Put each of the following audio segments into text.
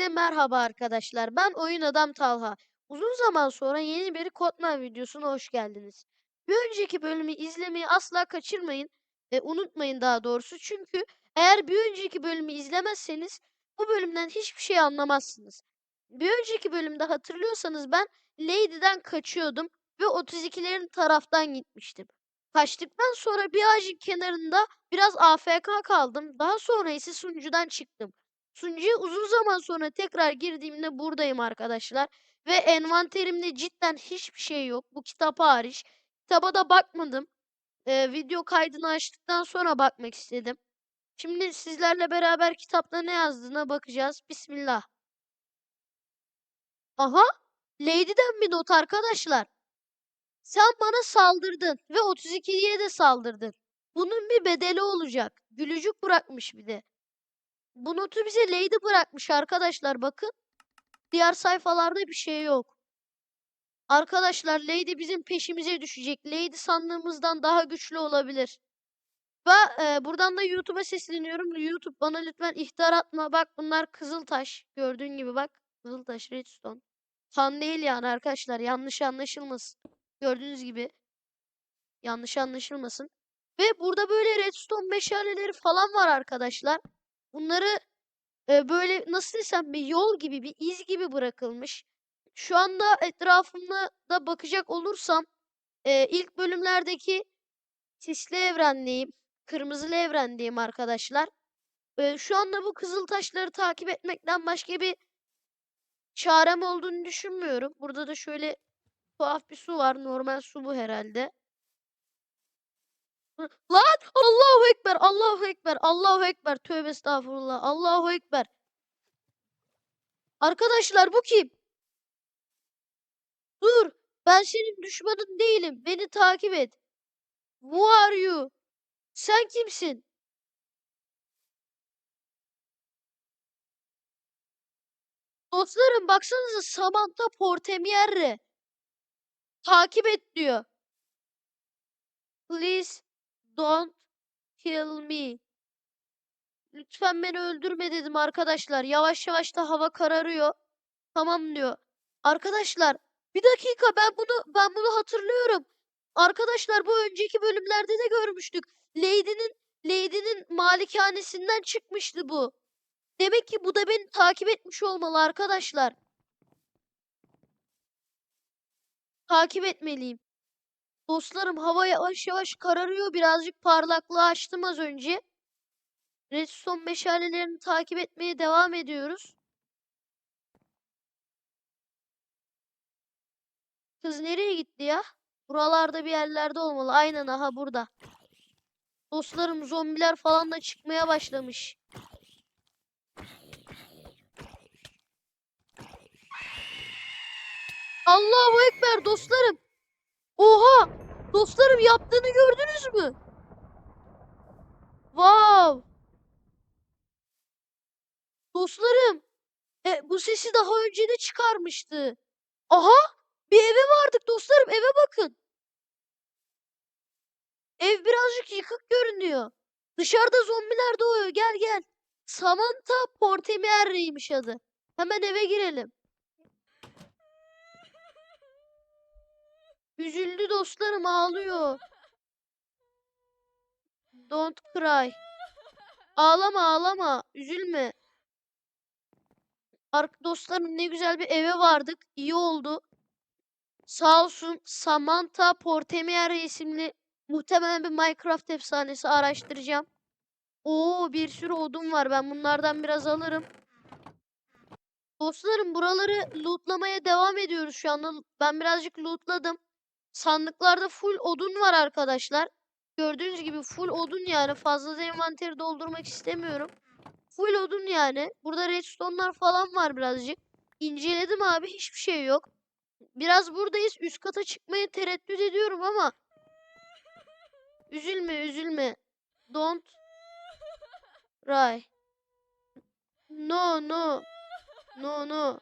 Herkese merhaba arkadaşlar. Ben Oyun Adam Talha. Uzun zaman sonra yeni bir Codman videosuna hoş geldiniz. Bir önceki bölümü izlemeyi asla kaçırmayın. E, unutmayın daha doğrusu. Çünkü eğer bir önceki bölümü izlemezseniz bu bölümden hiçbir şey anlamazsınız. Bir önceki bölümde hatırlıyorsanız ben Lady'den kaçıyordum ve 32'lerin taraftan gitmiştim. Kaçtıktan sonra bir ağacın kenarında biraz AFK kaldım. Daha sonra ise sunucudan çıktım. Sunucuya uzun zaman sonra tekrar girdiğimde buradayım arkadaşlar. Ve envanterimde cidden hiçbir şey yok. Bu kitap hariç. Kitaba da bakmadım. Ee, video kaydını açtıktan sonra bakmak istedim. Şimdi sizlerle beraber kitapta ne yazdığına bakacağız. Bismillah. Aha! Lady'den bir not arkadaşlar. Sen bana saldırdın ve 32'ye de saldırdın. Bunun bir bedeli olacak. Gülücük bırakmış bir de. Bu notu bize Lady bırakmış arkadaşlar bakın. Diğer sayfalarda bir şey yok. Arkadaşlar Lady bizim peşimize düşecek. Lady sandığımızdan daha güçlü olabilir. Ve e, buradan da YouTube'a sesleniyorum. YouTube bana lütfen ihtar atma. Bak bunlar Kızıltaş. Gördüğün gibi bak. Kızıltaş Redstone. Kan değil yani arkadaşlar. Yanlış anlaşılmasın. Gördüğünüz gibi. Yanlış anlaşılmasın. Ve burada böyle redstone meşaleleri falan var arkadaşlar. Bunları e, böyle nasıl desem bir yol gibi bir iz gibi bırakılmış. Şu anda etrafımda da bakacak olursam e, ilk bölümlerdeki sisli evrendeyim. Kırmızılı evrendeyim arkadaşlar. E, şu anda bu kızıl taşları takip etmekten başka bir çarem olduğunu düşünmüyorum. Burada da şöyle tuhaf bir su var. Normal su bu herhalde. Lan Allahu Ekber, Allahu Ekber, Allahu Ekber. Tövbe estağfurullah. Allahu Ekber. Arkadaşlar bu kim? Dur. Ben senin düşmanın değilim. Beni takip et. Who are you? Sen kimsin? Dostlarım baksanıza Samantha Portemierre. Takip et diyor. Please don't kill me. Lütfen beni öldürme dedim arkadaşlar. Yavaş yavaş da hava kararıyor. Tamam diyor. Arkadaşlar bir dakika ben bunu ben bunu hatırlıyorum. Arkadaşlar bu önceki bölümlerde de görmüştük. Lady'nin Lady'nin malikanesinden çıkmıştı bu. Demek ki bu da beni takip etmiş olmalı arkadaşlar. Takip etmeliyim. Dostlarım hava yavaş yavaş kararıyor. Birazcık parlaklığı açtım az önce. Redstone meşalelerini takip etmeye devam ediyoruz. Kız nereye gitti ya? Buralarda bir yerlerde olmalı. Aynen aha burada. Dostlarım zombiler falan da çıkmaya başlamış. Allahu Ekber dostlarım. Oha! Dostlarım yaptığını gördünüz mü? Wow! Dostlarım, e, bu sesi daha önce de çıkarmıştı. Aha! Bir eve vardık dostlarım, eve bakın. Ev birazcık yıkık görünüyor. Dışarıda zombiler doğuyor. Gel gel. Samantha Portemierre'ymiş adı. Hemen eve girelim. Üzüldü dostlarım ağlıyor. Don't cry. Ağlama ağlama. Üzülme. Ark dostlarım ne güzel bir eve vardık. İyi oldu. Sağ olsun Samantha Portemierre isimli muhtemelen bir Minecraft efsanesi araştıracağım. Oo bir sürü odun var. Ben bunlardan biraz alırım. Dostlarım buraları lootlamaya devam ediyoruz şu anda. Ben birazcık lootladım. Sandıklarda full odun var arkadaşlar. Gördüğünüz gibi full odun yani. Fazla da envanteri doldurmak istemiyorum. Full odun yani. Burada redstone'lar falan var birazcık. İnceledim abi hiçbir şey yok. Biraz buradayız. Üst kata çıkmaya tereddüt ediyorum ama üzülme üzülme. Don't cry. No no. No no.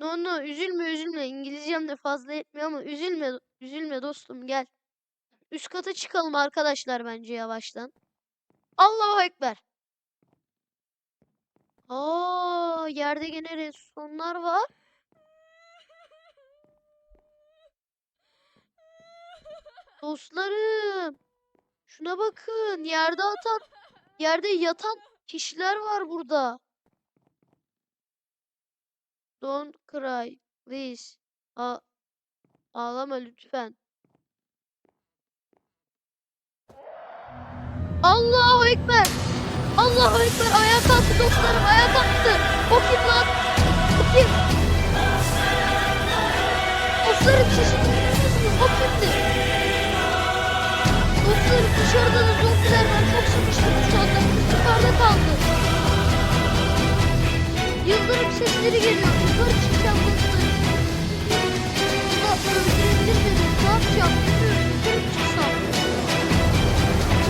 No no üzülme üzülme. İngilizcem de fazla yetmiyor ama üzülme üzülme dostum gel. Üst kata çıkalım arkadaşlar bence yavaştan. Allahu Ekber. Aa, yerde gene redstone'lar var. Dostlarım, şuna bakın. Yerde atan, yerde yatan kişiler var burada. Don't cry, please. A ağlama lütfen. Allahu Ekber. Allahu Ekber. Ayağa kalktı dostlarım. Ayağa kalktı. O kim lan? O kim? Dostlarım musunuz? O kimdi? Dostlarım dışarıda da zombiler var. Çok sıkıştım şu anda. Yukarıda kaldı. Yıldırım sesleri geliyor. Yukarı çıkacağım dostlarım. Burada öldürebilir beni. Ne yapacağım? Bilmiyorum. Yukarı çıksam?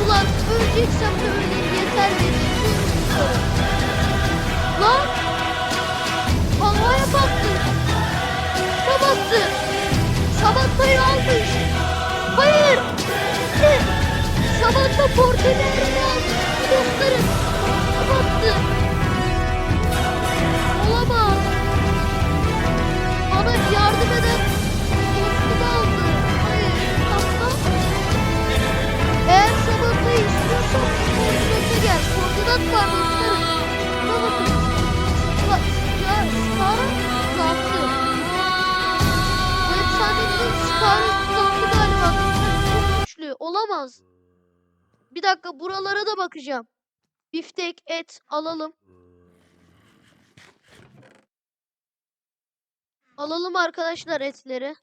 Ulan öleceksem de öleyim yeter be. Çıkıyorum yukarı. Lan! Havaya baktı. Sabattı. Sabattayı almış. Hayır. Sabatta portelerini almış. Dostlarım. Sabattı. Olamaz. Bir dakika buralara da bakacağım. Biftek, et alalım. Alalım arkadaşlar etleri.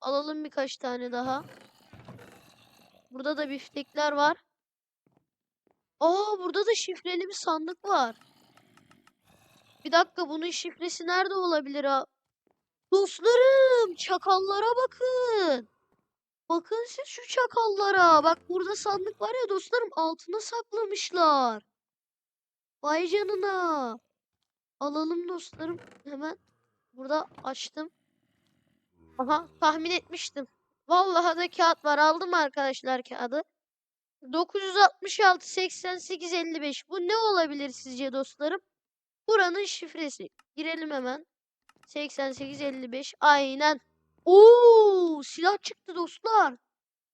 Alalım birkaç tane daha. Burada da biftekler var. Aa burada da şifreli bir sandık var. Bir dakika bunun şifresi nerede olabilir? Dostlarım çakallara bakın. Bakın siz şu çakallara. Bak burada sandık var ya dostlarım altına saklamışlar. Vay canına. Alalım dostlarım hemen. Burada açtım. Aha tahmin etmiştim. Vallahi da kağıt var. Aldım arkadaşlar kağıdı. 966 88 55. Bu ne olabilir sizce dostlarım? Buranın şifresi. Girelim hemen. 88 55. Aynen. Oo, silah çıktı dostlar.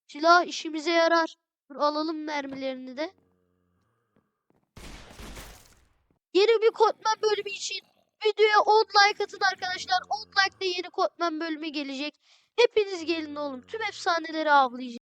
Silah işimize yarar. Dur alalım mermilerini de. Yeni bir Kotman bölümü için videoya 10 like atın arkadaşlar. 10 like de yeni Kotman bölümü gelecek. Hepiniz gelin oğlum. Tüm efsaneleri avlayacağız.